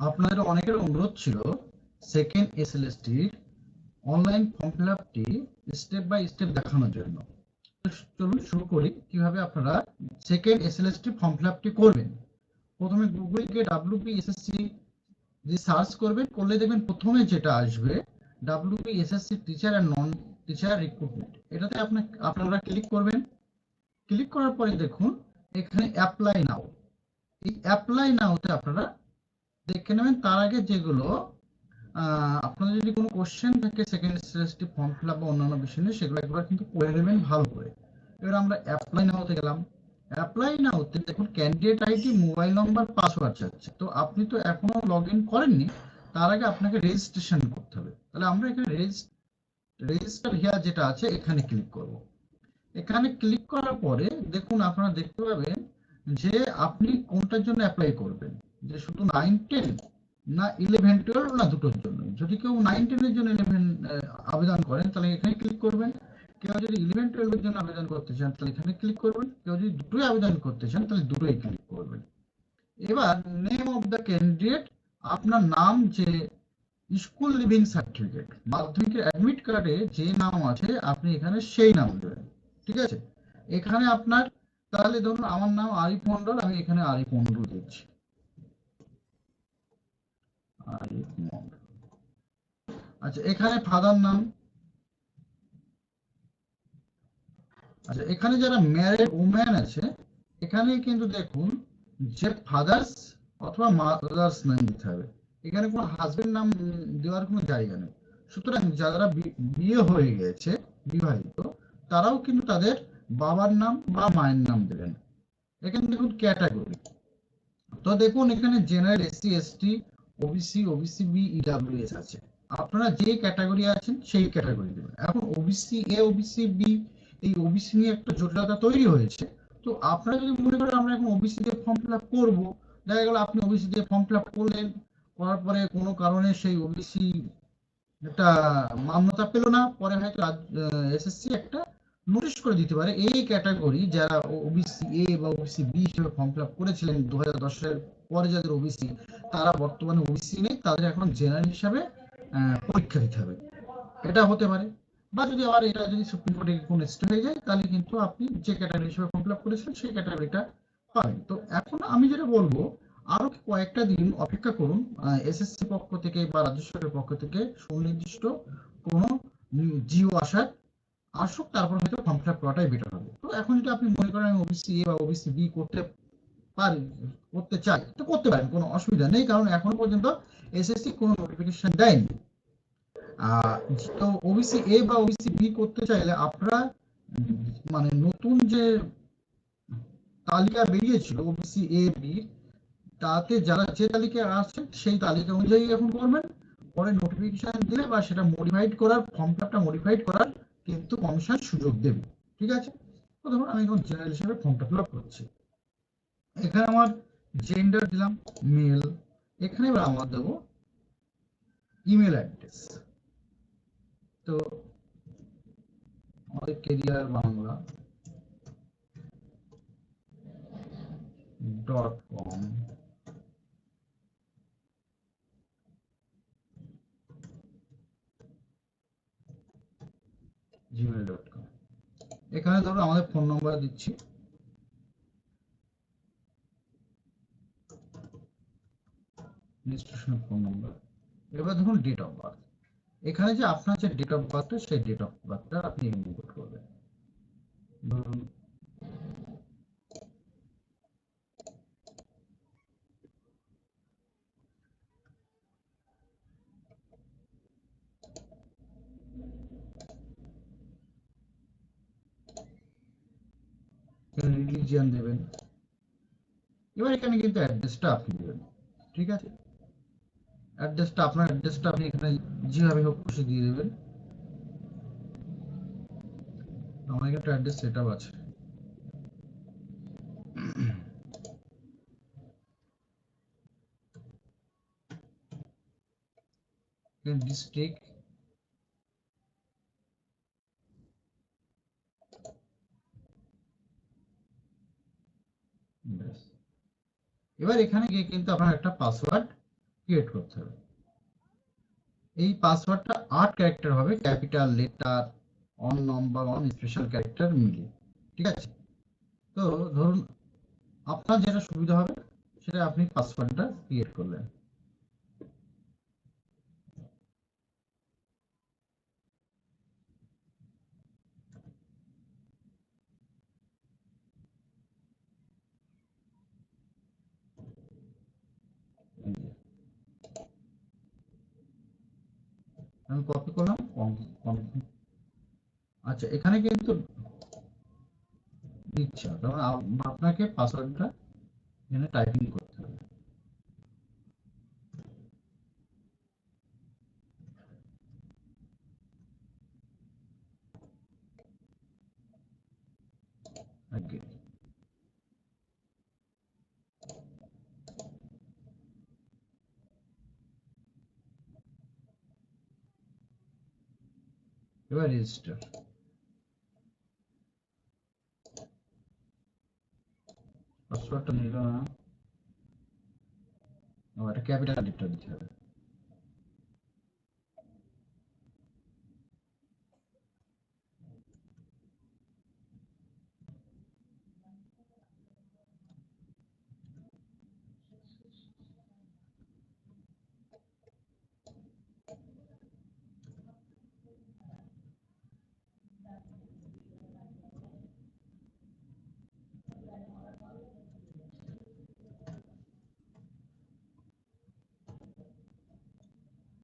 আপনাদের অনেকের অনুরোধ ছিল সেকেন্ড এসএলএসটির অনলাইন ফর্ম ফিল আপটি স্টেপ বাই স্টেপ দেখানোর জন্য। চলুন শুরু করি, কীভাবে আপনারা সেকেন্ড এসএলএসটি ফর্ম ফিল আপটি করবেন। প্রথমে গুগল গিয়ে ডাব্লিউপি এসএসসি যে সার্চ করবেন, করলে দেখবেন প্রথমে যেটা আসবে WP SSC teacher and non teacher recruitment এটাতে আপনি, আপনারা ক্লিক করবেন। ক্লিক করার পরে দেখুন, এখানে অ্যাপ্লাই নাও এই অ্যাপ্লাই নাওতে আপনারা দেখে নেবেন, তার আগে যেগুলো আপনাদের যদি কোনো কোশ্চেন থাকে second SST form fill up বা অন্যান্য বিষয় নিয়ে, সেগুলো একবার কিন্তু করে নেবেন ভালো করে। এবার আমরা অ্যাপ্লাই নাওতে গেলাম। অ্যাপ্লাই নাওতে দেখুন candidate ID mobile number password চাচ্ছে তো আপনি তো এখনও লগ ইন করেননি, তার আগে আপনাকে রেজিস্ট্রেশন করতে হবে। তাহলে আমরা এখানে রেজিস্টার হিয়ার যেটা আছে, এখানে ক্লিক করব। এখানে ক্লিক করার পরে দেখুন, আপনারা দেখতে পাবেন যে আপনি কোনটার জন্য অ্যাপ্লাই করবেন। যে শুধু নাইন টেন না ইলেভেন টুয়েলভ না দুটোর জন্য যদি কেউ নাইন টেনের জন্য ইলেভেন আবেদন করেন, তাহলে এখানে ক্লিক করবেন। কেউ যদি ইলেভেন টুয়েলভের জন্য আবেদন করতে চান, তাহলে এখানে ক্লিক করবেন। কেউ যদি দুটোই আবেদন করতে চান, তাহলে দুটোই ক্লিক করবেন। এবার নেম অফ দ্য ক্যান্ডিডেট আপনার নাম যে স্কুল লিভিং সার্টিফিকেট মাধ্যমিকের অ্যাডমিট কার্ডে যে নাম আছে, আপনি এখানে সেই নাম দেবেন। ঠিক আছে? এখানে আপনার, তাহলে ধরুন আমার নাম আরিফ মন্ডল আমি এখানে আরিফ মন্ডল দিচ্ছি। আচ্ছা এখানে ফাদার নাম? আচ্ছা এখানে যারা ম্যারিড উম্যান আছে এখানে কিন্তু দেখুন যে ফাদার্স অথবা মাদার্স নাম দিতে হবে। এখানে কোনো হাজবেন্ড নাম দেওয়ার কোনো জায়গা নেই। সুতরাং যারা বিয়ে হয়ে গেছে, বিবাহিত, তারাও কিন্তু তাদের বাবার নাম বা মায়ের নাম দেবেন। এখানে দেখুন ক্যাটাগরি তো দেখুন এখানে general SC ST OBC OBC B আছে। আপনারা যে ক্যাটাগরি আছেন, সেই ক্যাটাগরি দেবেন। এখন এই নিয়ে একটা জটিলতা তৈরি হয়েছে। তো আপনারা যদি মনে করেন আমরা এখন ওবিসি দিয়ে ফর্ম ফিল আপ করব, দেখা গেল আপনি ওবিসি দিয়ে ফর্ম ফিল আপ করলেন, করার পরে কোনো কারণে সেই ওবিসি একটা মান্যতা পেল না। পরে হয়তো এসএসসি একটা নোটিশ করে দিতে পারে এই ক্যাটাগরি যারা ওবিসি এ বা ওবিসি বি হিসেবে ফর্ম ফিল আপ করেছিলেন দু হাজার দশের পরে যাদের ওবিসি তারা বর্তমানে ওবিসি নেই, তাদের এখন জেনারেল হিসাবে পরীক্ষা দিতে হবে। এটা হতে পারে। বা যদি আবার এটা যদি সুপ্রিম কোর্টে কোনো স্টে হয়ে যায়, তাহলে কিন্তু আপনি যে ক্যাটাগরি হিসেবে ফর্ম ফিল আপ করেছিলেন সেই ক্যাটাগরিটা পাবেন। তো এখন আমি যেটা বলব, আরও কয়েকটা দিন অপেক্ষা করুন এসএসসি পক্ষ থেকে বা রাজ্য সরকারের পক্ষ থেকে সুনির্দিষ্ট কোনো জিও আসার আসুক, তারপর হয়তো ফর্ম ফিল আপ করাটাই বেটার হবে। তো এখন যদি আপনি মনে করেন আমি ওবিসি এ বা ওবিসি বি করতে পারি, করতে চাই, তো করতে পারেন, কোনো অসুবিধা নেই, কারণ এখনও পর্যন্ত এসএসসি কোনো নোটিফিকেশন দেয়নি। তো ওবিসি এ বা ওবিসি বি করতে চাইলে আপনারা মানে নতুন যে তালিকা বেরিয়েছিল ওবিসি এ বি তাতে যারা যে তালিকায় আছে সেই তালিকা অনুযায়ী এখন করবেন। পরে নোটিফিকেশন দিলে বা সেটা মডিফাইড করার ফর্ম ফিলআপটা মডিফাইড করার কিন্তু কমিশন সুযোগ দেবে, ঠিক আছে? তো ধরুন আমি এখন জেনারেল হিসেবে ফর্মটা ফিল করছি। এখানে আমার জেন্ডার দিলাম মেল এখানে এবার আমার দেবো ইমেল অ্যাড্রেস তো আমাদের career Bangla dot com Gmail dot com এখানে ধরো আমাদের ফোন নম্বর দিচ্ছি। ফোন নম্বর এবার ধরুন ডেট অফ বার্থ এখানে যে আপনার যে ডেট অফ বার্থটা সেই ডেট অফ বার্থটা আপনি ইনপুট করবেন ধরুন রিলিজিয়ান দেবেন। এবার এখানে কিন্তু অ্যাড্রেসটা আপনি দেবেন, ঠিক আছে? অ্যাড্রেসটা আপনার অ্যাড্রেসটা আপনি এখানে যেভাবে হোক খুশি দিয়ে দেবেন। আমার এখানে একটা অ্যাড্রেস সেট আছে। ডিস্ট্রিক্ট এবার এখানে গিয়ে কিন্তু আপনার একটা পাসওয়ার্ড ক্রিয়েট করতে হবে। এই পাসওয়ার্ডটা আট ক্যারেক্টার হবে capital letter and number and special character মিলে ঠিক আছে? তো ধরুন, আপনার যেটা সুবিধা হবে, সেটা আপনি পাসওয়ার্ডটা ক্রিয়েট করলেন। আমি কপি করলাম আচ্ছা এখানে কিন্তু ইচ্ছা আপ- আপনাকে পাসওয়ার্ডটা এখানে টাইপিং করতে হবে। আগে এবার রেজিস্টার পাসওয়ার্ডটা নিলাম না। ক্যাপিটাল লেটার দিতে হবে।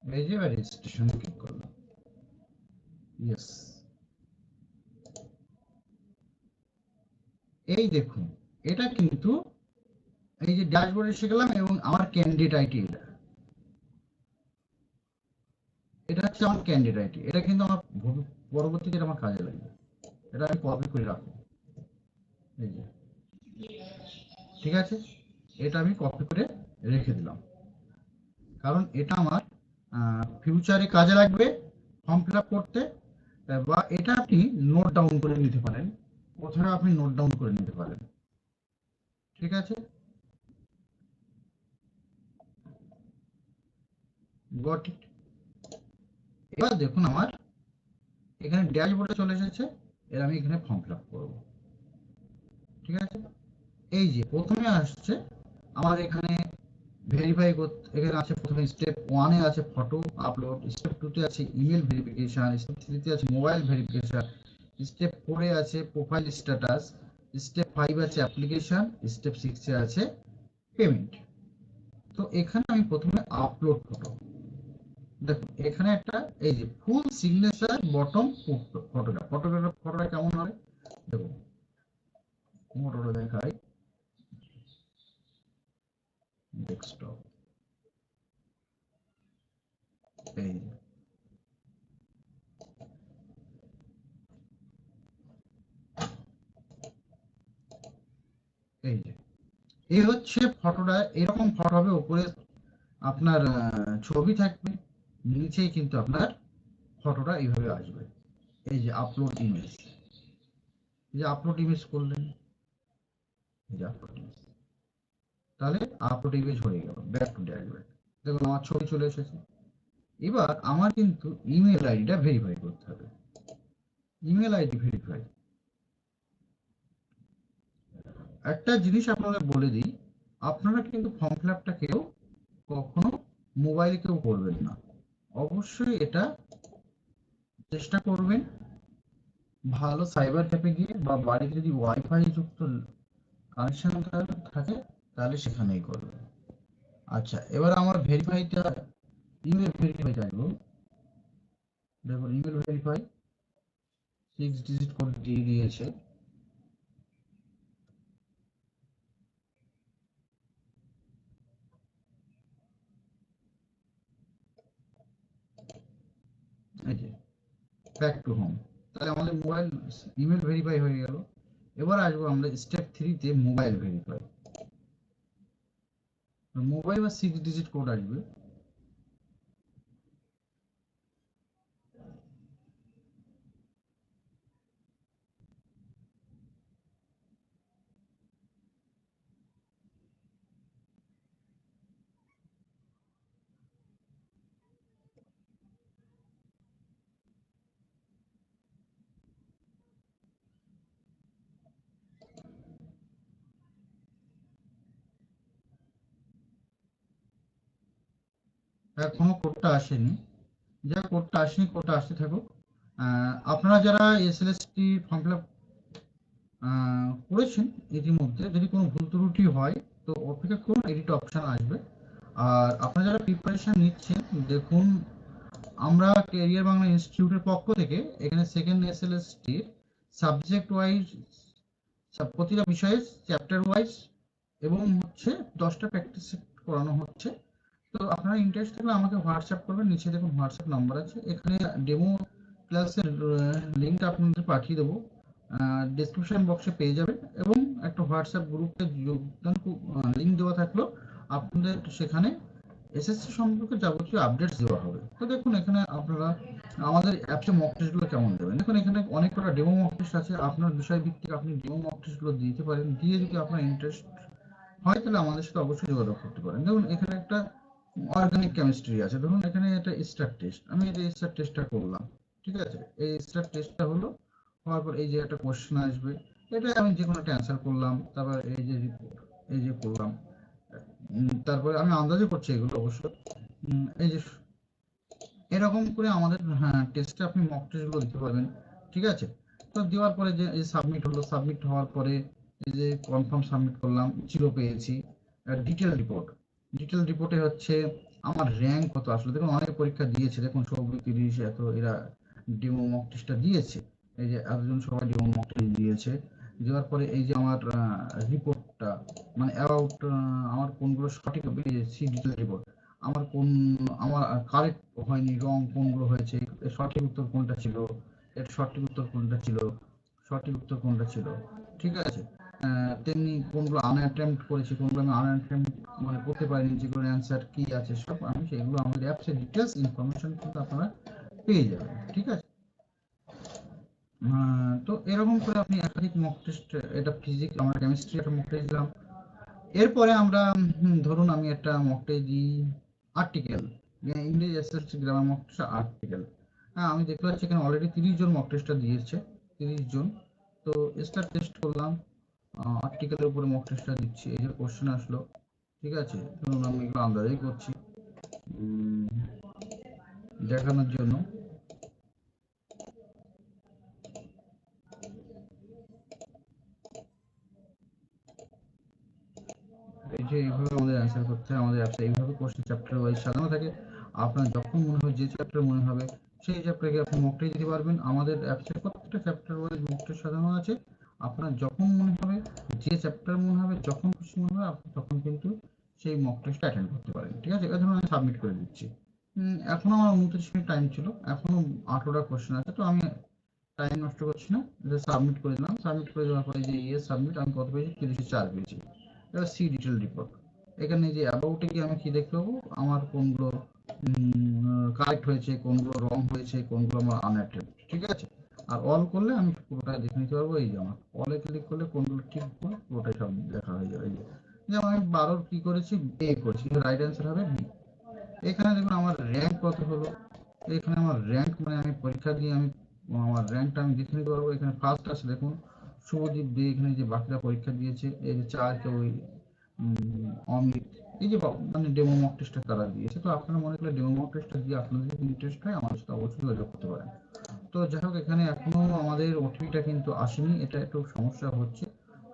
এই যে রেজিস্ট্রেশন ক্লিক করলাম ইয়েস এই দেখুন, এটা কিন্তু এই যে ড্যাশবোর্ডে এসে গেলাম এবং আমার ক্যান্ডিডেট আইটি এটা। এটা হচ্ছে আমার ক্যান্ডিডেট আইটি এটা কিন্তু আমার পরবর্তীতে আমার কাজে লাগবে। এটা আমি কপি করে রাখব। এই যে। ঠিক আছে? এটা আমি কপি করে রেখে দিলাম। কারণ এটা আমার ফিউচারে কাজে লাগবে ফর্ম ফিল করতে, বা এটা আপনি নোট ডাউন করে নিতে পারেন। কোথাও আপনি নোট ডাউন করে নিতে পারেন। ঠিক আছে? এবার দেখুন আমার, এখানে ড্যাশবোর্ডে চলে এসেছে এর আমি এখানে ফর্ম ফিল করব। ঠিক আছে? এই যে, প্রথমে আসছে আমার এখানে ভেরিফাই করতে, এখানে আছে প্রথমে স্টেপ ওয়ানে আছে ফটো আপলোড স্টেপ টুতে আছে ইমেল ভেরিফিকেশন স্টেপ থ্রিতে আছে মোবাইল ভেরিফিকেশন স্টেপ ফোরে আছে প্রোফাইল স্ট্যাটাস স্টেপ ফাইভ আছে অ্যাপ্লিকেশন স্টেপ সিক্সে আছে পেমেন্ট তো এখানে আমি প্রথমে আপলোড ফটো দেখুন, এখানে একটা, এই যে ফুল সিগনেচার বটম ফটোটা ফটোগ্রাফ ফটোটা কেমন হবে দেখুন ফটোটা দেখাই ডেস্কটপ এই যে। এই যে এই হচ্ছে ফটোটা এরকম ফটো হবে, উপরে আপনার ছবি থাকবে, নিচেই কিন্তু আপনার ফটোটা এইভাবে আসবে। এই যে আপলোড ইমেজ এই যে আপলোড ইমেজ করলেন। এই যে আপলোড ইমেজ তাহলে আপলোড ইমেজ হয়ে গেল ব্যাক টু ড্যাশবোর্ড দেখুন, আমার ছবি চলে এসেছে। এবার আমার কিন্তু ইমেল আইডিটা ভেরিফাই করতে হবে। ইমেল আইডি ভেরিফাই একটা জিনিস আপনাদের বলে দিই আপনারা কিন্তু ফর্ম ফিল আপটা কেউ কখনো মোবাইলে কেউ করবেন না। অবশ্যই এটা চেষ্টা করবেন। ভালো সাইবার ক্যাফে গিয়ে বা বাড়িতে যদি ওয়াইফাই যুক্ত কানেকশন থাকে, তাহলে সেখানেই করবেন। আচ্ছা এবার আমার ভেরিফাইটা ইমেল ভেরিফাই চাইব দেখুন। Email verify six digit code দিয়ে দিয়েছে। ব্যাক টু হোম তাহলে আমাদের মোবাইল ইমেল ভেরিফাই হয়ে গেল। এবার আসব আমরা স্টেপ থ্রিতে মোবাইল ভেরিফাই মোবাইল বা সিক্স ডিজিট কোড আসবে। এখনও কোডটা আসেনি। যা কোডটা আসেনি কোডটা আসতে থাকুক। আপনারা যারা এসএলএসটি ফর্ম ফিল আপ করেছেন ইতিমধ্যে, যদি কোনো ভুল ত্রুটি হয়, তো অপেক্ষা করুন এডিট অপশন আসবে। আর আপনারা যারা প্রিপারেশন নিচ্ছেন, দেখুন, আমরা ক্যারিয়ার বাংলা ইনস্টিটিউটের পক্ষ থেকে এখানে সেকেন্ড এসএলএসটির সাবজেক্ট ওয়াইজ প্রতিটা বিষয়ে চ্যাপ্টার ওয়াইজ এবং হচ্ছে দশটা প্র্যাকটিস করানো হচ্ছে। তো আপনারা ইন্টারেস্ট থাকলে আমাকে হোয়াটসঅ্যাপ করবেন, নিচে দেখুন হোয়াটসঅ্যাপ নাম্বার আছে। এখানে ডেমো ক্লাসের লিঙ্ক আপনাদের পাঠিয়ে দেবো। ডিসক্রিপশন বক্সে পেয়ে যাবেন এবং একটা হোয়াটসঅ্যাপ গ্রুপে যোগদান লিঙ্ক দেওয়া থাকল। আপনাদের সেখানে এসএসসি সম্পর্কে যাবতীয় আপডেটস দেওয়া হবে। তো দেখুন, এখানে আপনারা আমাদের অ্যাপসে মক টেস্টগুলো কেমন দেবেন? দেখুন, এখানে অনেক কটা ডেমো মক টেস্ট আছে। আপনার বিষয় ভিত্তিক আপনি ডেমো মক টেস্টগুলো দিতে পারেন। দিয়ে যদি আপনার ইন্টারেস্ট হয়, তাহলে আমাদের সাথে অবশ্যই যোগাযোগ করতে পারেন। দেখুন, এখানে একটা অর্গানিক কেমিস্ট্রি আছে। ধরুন এখানে এটা স্টার টেস্ট আমি এটা স্টার টেস্টটা করলাম, ঠিক আছে? এই স্টার টেস্টটা হলো, হওয়ার পর এই যে একটা কোশ্চেন আসবে। এটা আমি যে কোনো একটা অ্যান্সার করলাম, তারপর এই যে এই যে করলাম। তারপরে আমি আন্দাজে করছি এগুলো অবশ্য। এই যে এরকম করে আমাদের হ্যাঁ টেস্টে আপনি মক টেস্টগুলো দিতে পারবেন, ঠিক আছে? তো দেওয়ার পরে যে সাবমিট হলো সাবমিট হওয়ার পরে এই যে কনফার্ম সাবমিট করলাম জিরো পেয়েছি। ডিটেল রিপোর্ট ডিটেল রিপোর্টে হচ্ছে আমার র্যাঙ্ক কত? আসলে দেখুন, অনেক পরীক্ষা দিয়েছে। দেখুন সৌভিক তিরিশ, এত এরা ডেমো মক টেস্টটা দিয়েছে। এই যে এতজন সবাই ডেমো মক টেস্ট দিয়েছে। দেওয়ার পরে এই যে আমার রিপোর্টটা মানে অ্যাবাউট আমার কোনগুলো সঠিক সি ডিটেল রিপোর্ট আমার কোন, আমার কারেক্ট হয়নি রং কোনগুলো হয়েছে, এর সঠিক উত্তর কোনটা ছিল? এর সঠিক উত্তর কোনটা ছিল? সঠিক উত্তর কোনটা ছিল? ঠিক আছে? তেমনি কোনগুলো আনঅ্যাটেম্প্ট করেছি কোনগুলো আমি আনঅ্যাটেম্প্ট মানে করতে পারিনি যেগুলো অ্যান্সার কি আছে সব আমি সেগুলো আমাদের অ্যাপসে ডিটেলস ইনফরমেশন কিন্তু আপনারা পেয়ে যাবেন, ঠিক আছে? তো এরকম করে আপনি একাধিক মক টেস্ট এটা ফিজিক্স আমরা কেমিস্ট্রি একটা মক টেস্ট দিলাম। এরপরে আমরা ধরুন আমি একটা মক টেস্ট দিই আর্টিকেল ইংরেজি SSC grammar mock test article হ্যাঁ আমি দেখতে পাচ্ছি এখানে অলরেডি তিরিশ জন মক টেস্টটা দিয়েছে, তিরিশ জন। তো স্টার টেস্ট করলাম আর্টিকেলের উপরে মক টেস্টটা দিচ্ছি। এই যে কোশ্চেন আসলো, ঠিক আছে? ধরুন আমি এগুলো আন্দাজেই করছি। দেখানোর জন্য। এই যে এইভাবে আমাদের অ্যান্সার করতে হয়, আমাদের অ্যাপসে এইভাবে কোশ্চেন চ্যাপ্টার ওয়াইজ সাজানো থাকে। আপনার যখন মনে হবে যে চ্যাপ্টার মনে হবে, সেই চ্যাপ্টারকে আপনি মক টেস্ট দিতে পারবেন। আমাদের অ্যাপসে প্রত্যেকটা চ্যাপ্টার ওয়াইজ টেস্ট সাজানো আছে। আপনার যখন মনে হবে, যে চ্যাপ্টার মনে হবে, যখন খুশি মনে হবে, আপনি তখন কিন্তু সেই মক টেস্টটা অ্যাটেন্ড করতে পারেন, ঠিক আছে? এবার ধরুন আমি সাবমিট করে দিচ্ছি। এখনও আমার উনত্রিশ মিনিট টাইম ছিল, এখনও আঠারোটা কোশ্চেন আছে, তো আমি টাইম নষ্ট করছি না। এটা সাবমিট করে দিলাম সাবমিট করে দেওয়ার পরে যে ইয়ে সাবমিট আমি কত পেয়েছি? তিরিশে চার পেয়েছি। এবার সি ডিটেল রিপোর্ট এখানে যে অ্যাবাউটে গিয়ে আমি কি দেখতে পাবো? আমার কোনগুলো কারেক্ট হয়েছে, কোনগুলো রং হয়েছে, কোনগুলো আমার আনঅ্যাটেম্প ঠিক আছে? আর অল করলে আমি পুরোটা দেখে নিতে পারব। এই যে আমার অলে ক্লিক করলে কোনগুলো ঠিক ভুল পুরোটাই সব দেখা হয়ে যাবে। যেমন আমি বারোর কি করেছি? এ করেছি। রাইট অ্যান্সার হবে বি এখানে দেখুন আমার র্যাঙ্ক কত হলো? এখানে আমার র্যাঙ্ক মানে আমি পরীক্ষা দিয়ে আমি, আমার র্যাঙ্কটা আমি দেখে নিতে পারব। এখানে ফার্স্ট আছে দেখুন শুভদীপ দে এখানে যে বাকিরা পরীক্ষা দিয়েছে, এই যে চার কেউ অমিত, এই যে মানে ডেমো মক টেস্টটা তারা দিয়েছে। তো আপনারা মনে করলে ডেমো মক টেস্টটা দিয়ে আপনাদের যদি ইন্টারেস্ট হয়, আমার সাথে অবশ্যই যোগাযোগ করতে পারেন। তো যাই হোক, এখানে এখনও আমাদের ওটিপিটা কিন্তু আসেনি, এটা একটু সমস্যা হচ্ছে।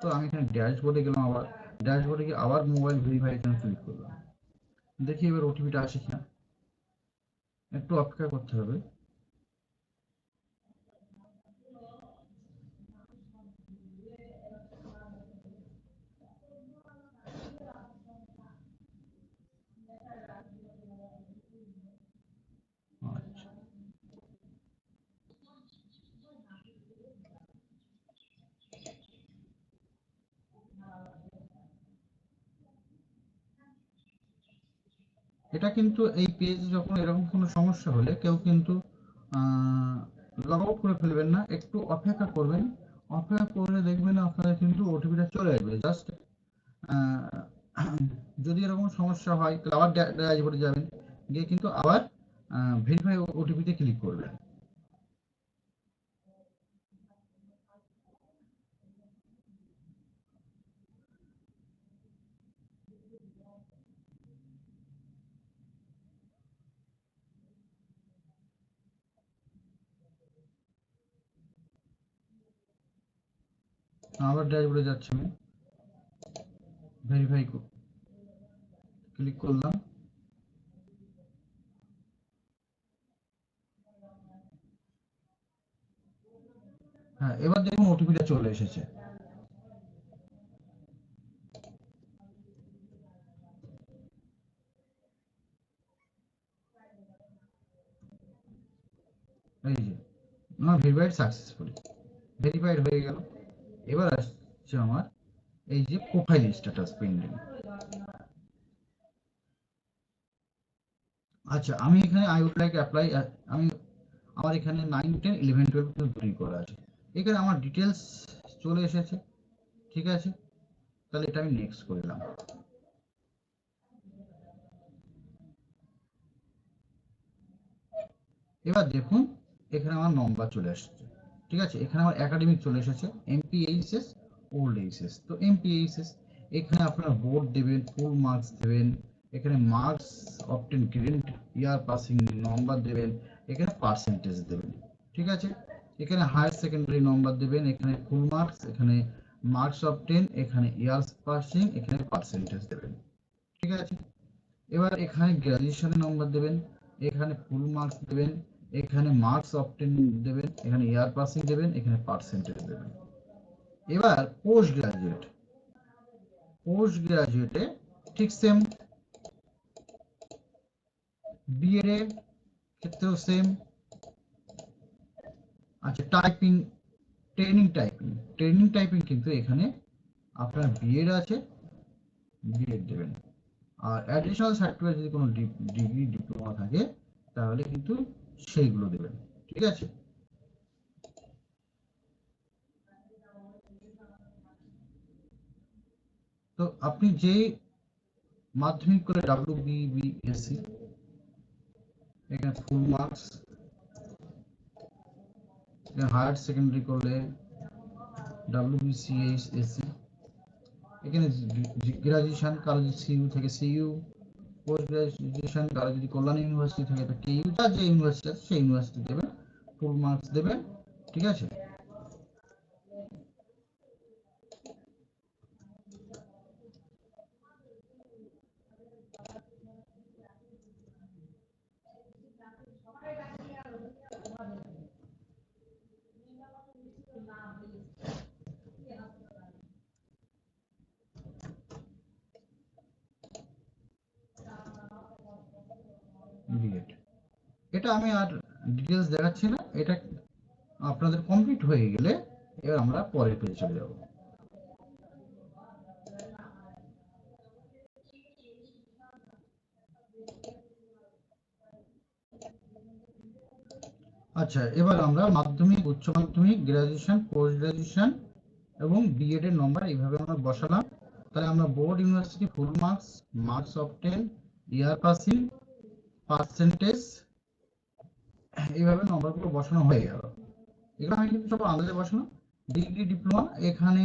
তো আমি এখানে ড্যাশবোর্ডে গেলাম আবার ড্যাশবোর্ডে গিয়ে আবার মোবাইল ভেরিফাই এখানে ক্লিক করলাম। দেখি এবার ওটিপিটা আসে কিনা। একটু অপেক্ষা করতে হবে আচ্ছা এটা কিন্তু এই পেজ যখন এরকম কোনো সমস্যা হলে কেউ কিন্তু লগ আউট করে ফেলবেন না, একটু অপেক্ষা করবেন। অপেক্ষা করে দেখবেন আপনাদের কিন্তু ওটিপিটা চলে আসবে। জাস্ট যদি এরকম সমস্যা হয়, তাহলে আবার ড্যাশবোর্ডে যাবেন। গিয়ে কিন্তু আবার ভেরিফাই ওটিপিতে ক্লিক করবেন। আবার ড্যাশবোর্ডে যাচ্ছি আমি। ভেরিফাই ক্লিক করলাম। হ্যাঁ এবার দেখুন ওটিপিটা চলে এসেছে। এই যে, আমার ভেরিফাইড সাকসেসফুলি ভেরিফাইড হয়ে গেল। এবার আসছে আমার এই যে প্রোফাইল স্ট্যাটাস পেন্ডিং আচ্ছা আমি এখানে আই উড লাইক অ্যাপ্লাই আমি আমার এখানে নাইন টেন ইলেভেন টুয়েলভ তৈরি করা আছে। এখানে আমার ডিটেলস চলে এসেছে, ঠিক আছে? তাহলে এটা আমি নেক্সট করলাম এবার দেখুন, এখানে আমার নম্বর চলে আসছে ঠিক আছে? এখানে আমার একাডেমিক চলে এসেছে। এমপিএইচএস ওল্ড এইচএস তো এমপিএইচএস এখানে আপনারা বোর্ড দেবেন ফুল মার্কস দেবেন, এখানে marks obtained grade year passing number দেবেন, এখানে পার্সেন্টেজ দেবেন, ঠিক আছে? এখানে হায়ার সেকেন্ডারি নম্বর দেবেন, এখানে ফুল মার্কস এখানে মার্কস অপটেন এখানে ইয়ার্স পাসিং এখানে পার্সেন্টেজ দেবেন, ঠিক আছে? এবার এখানে গ্রাজুয়েশনের নম্বর দেবেন, এখানে ফুল মার্কস দেবেন এখানে মার্কস অপটেন দেবেন এখানে ইয়ার পাসিং দেবেন এখানে পার্সেন্টেজ দেবেন। এবার পোস্ট গ্রাজুয়েট পোস্ট গ্রাজুয়েটে ঠিক সেম বিএড এর ক্ষেত্রেও সেম আচ্ছা typing training typing training typing কিন্তু এখানে আপনার বিএড আছে বিএড দেবেন। আর অ্যাডিশনাল সার্টিফিকেট যদি কোনো ডিগ্রি ডিপ্লোমা থাকে তাহলে কিন্তু সেইগুলো দেবেন, ঠিক আছে? তো আপনি যে মাধ্যমিক করে ডাব্লিউ বিবিএসসি এখানে ফুল মার্কস হায়ার সেকেন্ডারি করলে ডাব্লিউবিসিএইচ এসসি এখানে গ্রাজুয়েশন কারও যদি সিইউ থেকে সিইউ পোস্ট গ্রাজুয়েশন তারা যদি কল্যাণ ইউনিভার্সিটি থাকে যে ইউনিভার্সিটি আছে, সেই ইউনিভার্সিটি দেবেন ফুল মার্কস ঠিক আছে বিএড এটা আমি আর ডিটেলস দেখাচ্ছি না। এটা আপনাদের কমপ্লিট হয়ে গেলে এবার আমরা পরের পেজে চলে যাব। আচ্ছা এবার আমরা মাধ্যমিক, উচ্চ মাধ্যমিক গ্রাজুয়েশন পোস্ট গ্রাজুয়েশন এবং বিএড এর নম্বর এইভাবে আমরা বসালাম। তাহলে আমরা board university full marks marks of ten year passing percentage এইভাবে নম্বরগুলো বসানো হয়ে গেল। এগুলো আমি কিন্তু সব আন্দাজে বসানো ডিগ্রি ডিপ্লোমা এখানে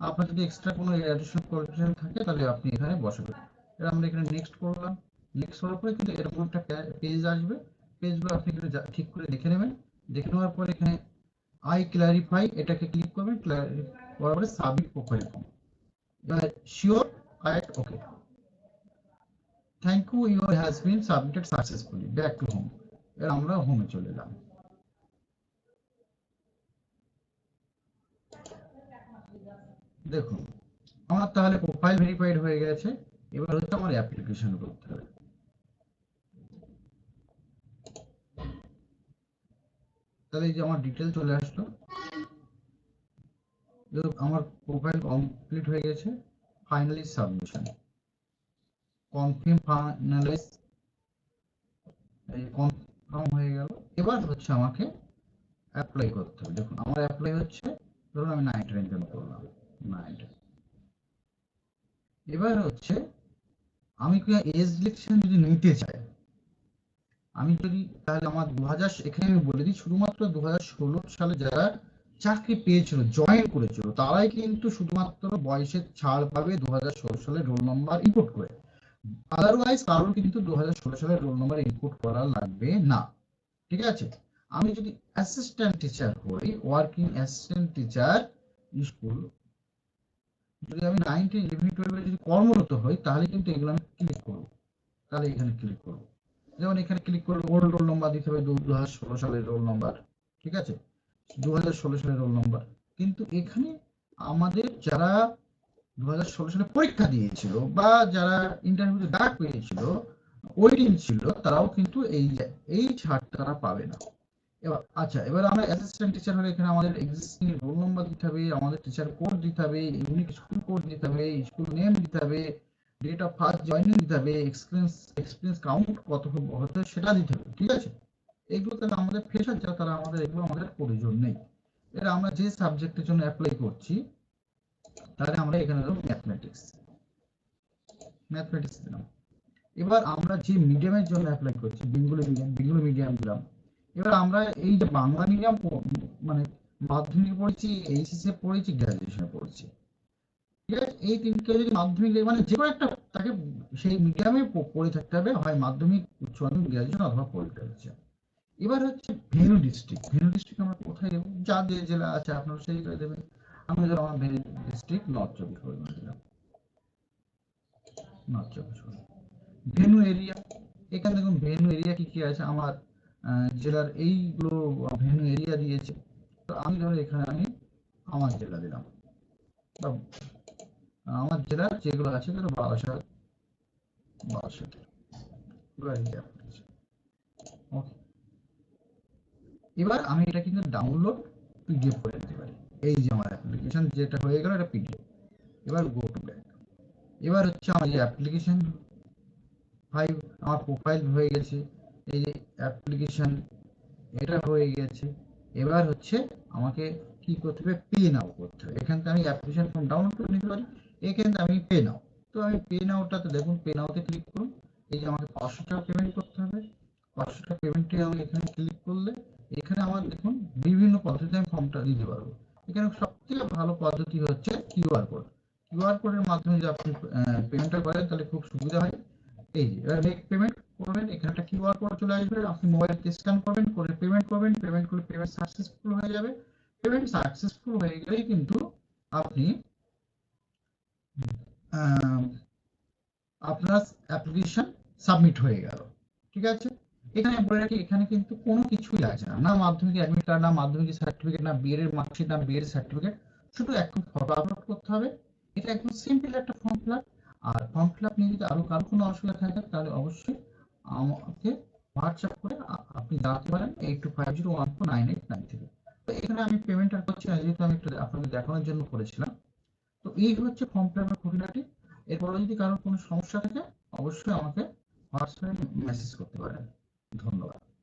আপনার যদি এক্সট্রা কোনো অ্যাডিশনাল কোয়ালিফিকেশন থাকে, তাহলে আপনি এখানে বসাবেন। এবার আমরা এখানে নেক্সট করলাম। নেক্সট করার পরে কিন্তু এরকম একটা পেজ আসবে। পেজগুলো আপনি একটু ঠিক করে দেখে নেবেন। দেখে নেওয়ার পর এখানে আই ক্লারিফাই এটাকে ক্লিক করবেন। ক্লারিফাই করার পরে সাবমিট প্রোফাইল ফর্ম এবার sure correct okay thank you your has been submitted successfully back to home আমরা হোমে চলে এলাম। দেখুন, আমার তাহলে প্রোফাইল ভেরিফাইড হয়ে গেছে, এবার হচ্ছে আমার অ্যাপ্লিকেশন করতে হবে। তাহলে এই যে আমার ডিটেল চলে আসলো। আমার প্রোফাইল কমপ্লিট হয়ে গেছে finally submission confirm finalize confirm হয়ে গেল। এবার হচ্ছে আমাকে অ্যাপ্লাই করতে হবে। দেখুন, আমার অ্যাপ্লাই হচ্ছে, ধরুন আমি নাইট রেঞ্জন করলাম নাইট এবার হচ্ছে, আমি কি এজ সিলেকশন যদি নিতে চাই, আমি যদি তাহলে আমার দু হাজার এখানে আমি বলে দিই, শুধুমাত্র দু হাজার ষোলো সালে যারা চাকরি পেয়েছিল জয়েন করেছিল, তারাই কিন্তু শুধুমাত্র বয়সের ছাড় পাবে দু হাজার ষোলো সালে রোল নাম্বার ইনপুট করে। আদারওয়াইজ কারোর কিন্তু দু হাজার ষোলো সালে রোল নাম্বার ইনপুট করা লাগবে না। ঠিক আছে? আমি যদি অ্যাসিস্ট্যান্ট টিচার হই ওয়ার্কিং অ্যাসিস্ট্যান্ট টিচার স্কুল যদি আমি নাইনটিন ইলেভেন টুয়েলভে যদি কর্মরত হই, তাহলে কিন্তু এগুলো আমি ক্লিক করব। তাহলে এখানে ক্লিক করব। যেমন এখানে ক্লিক করলে ওল্ড রোল নাম্বার দিতে হবে, দু হাজার ষোলো সালের রোল নাম্বার ঠিক আছে? দু হাজার ষোলো সালের রোল নাম্বার কিন্তু এখানে আমাদের যারা দু হাজার ষোলো সালে পরীক্ষা দিয়েছিল বা যারা ইন্টারভিউতে ডাক পেয়েছিল ওয়েটিং ছিল, তারাও কিন্তু এই এই ছাড়টা তারা পাবে না। এবার আচ্ছা এবার আমরা অ্যাসিস্ট্যান্ট টিচার হলে এখানে আমাদের এক্সিস্টিং রোল নাম্বার দিতে হবে, আমাদের টিচার কোড দিতে হবে ইউনিক স্কুল কোড দিতে হবে স্কুল নেম দিতে হবে ডেট অফ ফার্স্ট জয়েনিং দিতে হবে এক্সপিরিয়েন্স এক্সপিরিয়েন্স কাউন্ট কত হতে সেটা দিতে হবে, ঠিক আছে? এগুলো তাহলে আমাদের ফ্রেশার যারা তারা আমাদের, এগুলো আমাদের প্রয়োজন নেই। এবার আমরা যে সাবজেক্টের জন্য অ্যাপ্লাই করছি তাহলে আমরা এখানে দেবো ম্যাথমেটিক্স ম্যাথমেটিক্স দিলাম। এবার আমরা যে মিডিয়ামের জন্য অ্যাপ্লাই করছি বেঙ্গলি মিডিয়াম বেঙ্গলি মিডিয়াম দিলাম। এবার আমরা এই যে বাংলা মিডিয়াম মানে মাধ্যমিক পড়েছি এইচএসএ পড়েছি গ্র্যাজুয়েশনে পড়েছি। ঠিক আছে? এই তিনটে যদি মাধ্যমিক মানে যে কোনো একটা তাকে সেই মিডিয়ামে পড়ে থাকতে হবে। হয় মাধ্যমিক, উচ্চ মাধ্যমিক গ্র্যাজুয়েশন অথবা পলিটেকনিক এবার হচ্ছে ভেনু ডিস্ট্রিক্ট ভেনু ডিস্ট্রিক্ট আমরা কোথায় দেবো? যা যে জেলা আছে, আপনারা সেই দেবেন। আমি ধরো আমার ভেনু ডিস্ট্রিক্ট নর্থ চব্বিশ পরগনা দিলাম নর্থ চব্বিশ পরগনা। ভেনু এরিয়া এখানে দেখুন ভেনু এরিয়া কি কি আছে? আমার জেলার এইগুলো ভেনু এরিয়া দিয়েছে। তো আমি ধরো এখানে আমি আমার জেলা দিলাম। আমার জেলার যেগুলো আছে ধরো বারাসাত বারাসাত এবার আমি এটা কিন্তু ডাউনলোড পিডিএফ করে নিতে পারি। এই যে আমার অ্যাপ্লিকেশন যেটা হয়ে গেল এটা পিডিএফ এবার গো টু ব্যাক এবার হচ্ছে আমার যে অ্যাপ্লিকেশন ফাইভ আমার প্রোফাইল হয়ে গেছে। এই যে অ্যাপ্লিকেশন এটা হয়ে গেছে। এবার হচ্ছে আমাকে কি করতে হবে? পে নাও করতে হবে। এখান থেকে আমি অ্যাপ্লিকেশন ফর্ম ডাউনলোড করে নিতে পারি। এখান থেকে আমি পে নাও তো আমি পে নাওটাতে দেখুন পে নাওতে ক্লিক করুন। এই যে আমাকে পাঁচশো টাকা পেমেন্ট করতে হবে। পাঁচশো টাকা পেমেন্টে আমি এখানে ক্লিক করলে এখানে আমার দেখুন, বিভিন্ন পদ্ধতিতে আমি ফর্মটা দিতে পারব। এখানে সবথেকে ভালো পদ্ধতি হচ্ছে কিউআর কোড কিউআর কোডের মাধ্যমে যদি আপনি পেমেন্টটা করেন, তাহলে খুব সুবিধা হয়। এই যে, এবার মেক পেমেন্ট করবেন, এখানে একটা কিউআর কোড চলে আসবে। আপনি মোবাইলকে স্ক্যান করবেন, করে পেমেন্ট করবেন পেমেন্ট করলে পেমেন্ট সাকসেসফুল হয়ে যাবে। পেমেন্ট সাকসেসফুল হয়ে গেলেই কিন্তু আপনি আপনার অ্যাপ্লিকেশন সাবমিট হয়ে গেল। ঠিক আছে? এখানে বলে রাখি, এখানে কিন্তু কোনো কিছুই লাগছে না। না মাধ্যমিক অ্যাডমিট কার্ড না মাধ্যমিক সার্টিফিকেট না বিএড এর মার্কশিট না বিএড সার্টিফিকেট শুধু একদম ফটো আপলোড করতে হবে। এটা একদম সিম্পল একটা ফর্ম ফিল আর ফর্ম ফিল নিয়ে যদি আরও কারও কোনো অসুবিধা থাকে, তাহলে অবশ্যই আমাকে হোয়াটসঅ্যাপ করে আপনি জানাতে পারেন। Eight two five zero one four nine eight nine থেকে তো এখানে আমি পেমেন্ট আর করছি। না যেহেতু আমি একটু আপনাকে দেখানোর জন্য করেছিলাম, তো এই হচ্ছে ফর্ম ফিল আপের খুঁটিনাটি। এরপরে যদি কারোর কোনো সমস্যা থাকে, অবশ্যই আমাকে হোয়াটসঅ্যাপে মেসেজ করতে পারেন। ধন্যবাদ।